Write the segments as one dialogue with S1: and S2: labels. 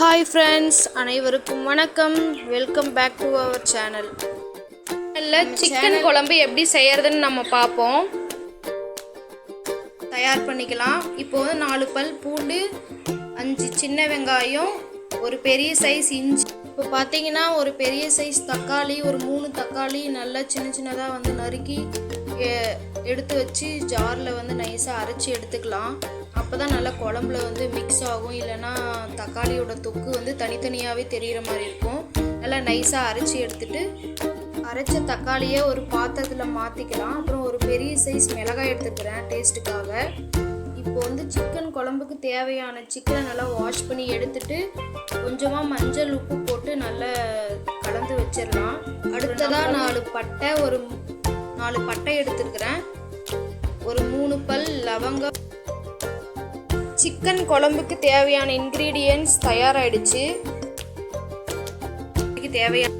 S1: Hi friends அனைவருக்கும் வணக்கம். Welcome back to our channel இல்லை சிக்கன் குழம்பு எப்படி செய்யறதுன்னு நம்ம பார்ப்போம். தயார் பண்ணிக்கலாம். இப்போ வந்து நாலு பல் பூண்டு அஞ்சு சின்ன வெங்காயம் ஒரு பெரிய சைஸ் இஞ்சி. இப்போ பார்த்தீங்கன்னா ஒரு பெரிய சைஸ் தக்காளி ஒரு மூணு தக்காளி நல்லா சின்ன சின்னதாக வந்து நறுக்கி எடுத்து வச்சு ஜாரில் வந்து நைஸாக அரைச்சி எடுத்துக்கலாம். அப்போ தான் நல்லா குழம்புல வந்து மிக்ஸ் ஆகும். இல்லைன்னா தக்காளியோட தொக்கு வந்து தனித்தனியாகவே தெரிகிற மாதிரி இருக்கும். நல்லா நைஸாக அரைச்சி எடுத்துட்டு அரைச்ச தக்காளியை ஒரு பாத்திரத்தில் மாற்றிக்கலாம் அப்புறம் ஒரு பெரிய சைஸ் மிளகாய் எடுத்துக்கிறேன் டேஸ்ட்டுக்காக இப்போ வந்து சிக்கன் குழம்புக்கு தேவையான சிக்கனை நல்லா வாஷ் பண்ணி எடுத்துட்டு கொஞ்சமாக மஞ்சள் உப்பு போட்டு நல்லா கலந்து வச்சிடலாம். அடுத்ததாக நாலு பட்டை ஒரு நாலு பட்டை எடுத்துருக்கிறேன் ஒரு மூணு பல் லவங்கம். சிக்கன் குழம்புக்கு தேவையான இன்க்ரீடியன்ஸ் தயாராகிடுச்சு தேவையான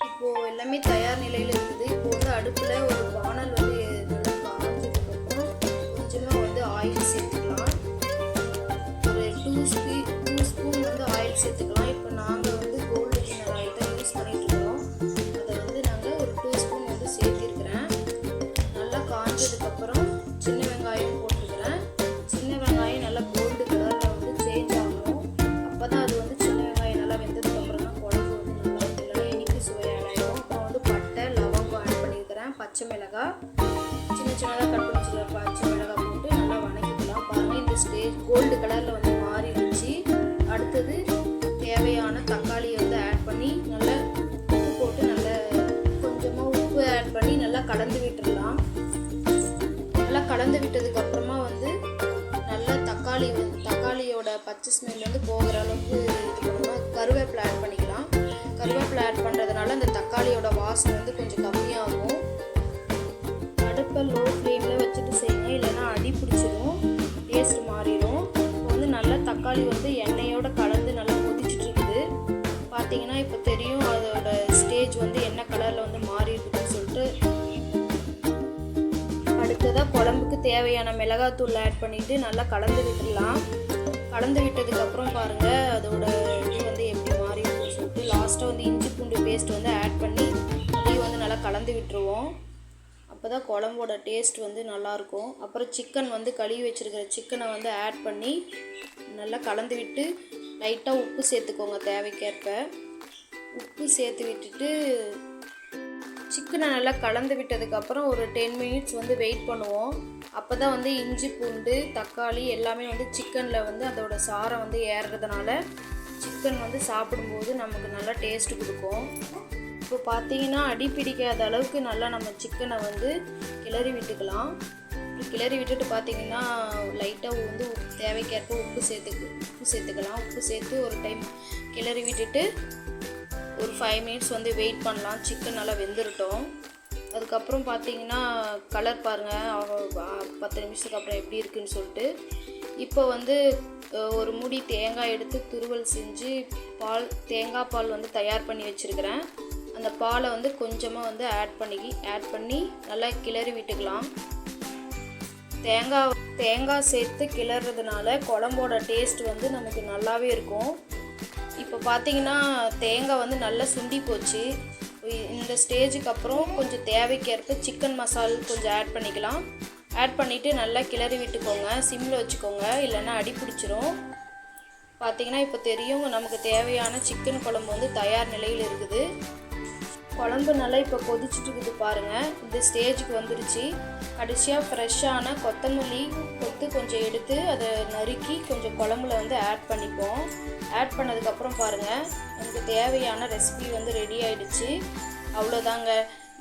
S1: இப்போ எல்லாமே தயார் கோல்டு கலரில் வந்து மாறிடுச்சு அடுத்தது தேவையான தக்காளியை வந்து ஆட் பண்ணி நல்லா உப்பு போட்டு நல்லா கொஞ்சமாக உப்பு ஆட் பண்ணி நல்லா கலந்து விட்டுடலாம். நல்லா கலந்து விட்டதுக்கு அப்புறமா வந்து நல்லா தக்காளி வந்து தக்காளியோட பச்சை ஸ்மெல் வந்து போகிற அளவுக்கு கருவேப்பிலை ஆட் பண்ணிக்கலாம். கருவேப்பிலை ஆட் பண்ணுறதுனால அந்த தக்காளியோட வாசனை வந்து கொஞ்சம் கம்மியாகும். அடுப்பை லோ பார்த்தீங்கன்னா இப்போ தெரியும் அதோட ஸ்டேஜ் வந்து என்ன கலரில் வந்து மாறி இருக்குதுன்னு சொல்லிட்டு. அடுத்ததாக குழம்புக்கு தேவையான மிளகாத்தூள் ஆட் பண்ணிவிட்டு நல்லா கலந்து விட்டுடலாம். கலந்து விட்டதுக்கப்புறம் பாருங்கள் அதோட இது வந்து எப்படி மாறி இருக்குன்னு சொல்லிட்டு லாஸ்ட்டாக வந்து இஞ்சி பூண்டு பேஸ்ட் வந்து ஆட் பண்ணி அதையும் வந்து நல்லா கலந்து விட்டுருவோம். அப்போ தான் குழம்போட டேஸ்ட் வந்து நல்லாயிருக்கும். அப்புறம் சிக்கன் வந்து கழுவி வச்சுருக்கிற சிக்கனை வந்து ஆட் பண்ணி நல்லா கலந்து விட்டு லைட்டாக உப்பு சேர்த்துக்கோங்க தேவைக்கேற்ப. உப்பு சேர்த்து விட்டுட்டு சிக்கனை நல்லா கலந்து விட்டதுக்கப்புறம் ஒரு டென் மினிட்ஸ் வந்து வெயிட் பண்ணுவோம். அப்போ தான் வந்து இஞ்சி பூண்டு தக்காளி எல்லாமே வந்து சிக்கனில் வந்து அதோட சாரம் வந்து ஏறுறதுனால சிக்கன் வந்து சாப்பிடும்போது நமக்கு நல்லா டேஸ்ட் கொடுக்கும். இப்போ பார்த்தீங்கன்னா அடி பிடிக்காத அளவுக்கு நல்லா நம்ம சிக்கனை வந்து கிளறி விட்டுக்கலாம். கிளறி விட்டுட்டு பார்த்தீங்கன்னா லைட்டாக வந்து உப்பு தேவைக்கேற்ப உப்பு சேர்த்துக்கு உப்பு சேர்த்துக்கலாம். உப்பு சேர்த்து ஒரு டைம் கிளறி விட்டுட்டு ஒரு ஃபைவ் மினிட்ஸ் வந்து வெயிட் பண்ணலாம். சிக்கன் நல்லா வெந்துருட்டோம். அதுக்கப்புறம் பார்த்தீங்கன்னா கலர் பாருங்கள் பத்து நிமிஷத்துக்கு அப்புறம் எப்படி இருக்குன்னு சொல்லிட்டு. இப்போ வந்து ஒரு மூடி தேங்காய் எடுத்து துருவல் செஞ்சு பால் தேங்காய் பால் வந்து தயார் பண்ணி வச்சுருக்கிறேன். அந்த பாலை வந்து கொஞ்சமாக வந்து ஆட் பண்ணி ஆட் பண்ணி நல்லா கிளறி விட்டுக்கலாம். தேங்காய் தேங்காய் சேர்த்து கிளறதுனால குழம்போட டேஸ்ட் வந்து நமக்கு நல்லாவே இருக்கும். இப்போ பார்த்தீங்கன்னா தேங்காய் வந்து நல்லா சுண்டி போச்சு. இந்த ஸ்டேஜுக்கு அப்புறம் கொஞ்சம் தேவைக்கேற்ப சிக்கன் மசால் கொஞ்சம் ஆட் பண்ணிக்கலாம். ஆட் பண்ணிவிட்டு நல்லா கிளறி விட்டுக்கோங்க. சிம்மில் வச்சுக்கோங்க. இல்லைன்னா அடி பிடிச்சிரும். பார்த்தீங்கன்னா இப்போ தெரியும் நமக்கு தேவையான சிக்கன் குழம்பு வந்து தயார் நிலையில் இருக்குது. குழம்பு நல்லா இப்போ கொதிச்சுட்டு இருக்குது பாருங்கள் இந்த ஸ்டேஜுக்கு வந்துருச்சு. கடைசியாக ஃப்ரெஷ்ஷான கொத்தமல்லி கொத்து கொஞ்சம் எடுத்து அதை நறுக்கி கொஞ்சம் குழம்புல வந்து ஆட் பண்ணிப்போம். ஆட் பண்ணதுக்கப்புறம் பாருங்கள் நமக்கு தேவையான ரெசிபி வந்து ரெடி ஆகிடுச்சு அவ்வளோதாங்க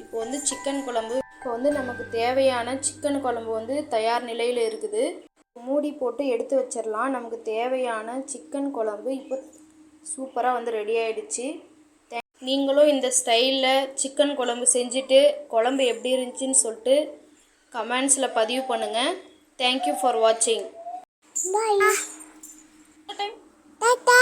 S1: இப்போ வந்து சிக்கன் குழம்பு. இப்போ வந்து நமக்கு தேவையான சிக்கன் குழம்பு வந்து தயார் நிலையில் இருக்குது. மூடி போட்டு எடுத்து வச்சிடலாம் நமக்கு தேவையான சிக்கன் குழம்பு இப்போ சூப்பராக வந்து ரெடி ஆகிடுச்சு நீங்களும் இந்த ஸ்டைலில் சிக்கன் குழம்பு செஞ்சுட்டு குழம்பு எப்படி இருந்துச்சுன்னு சொல்லிட்டு கமெண்ட்ஸில் பதிவு பண்ணுங்கள் தேங்க்யூ ஃபார் வாட்சிங்.
S2: Tata.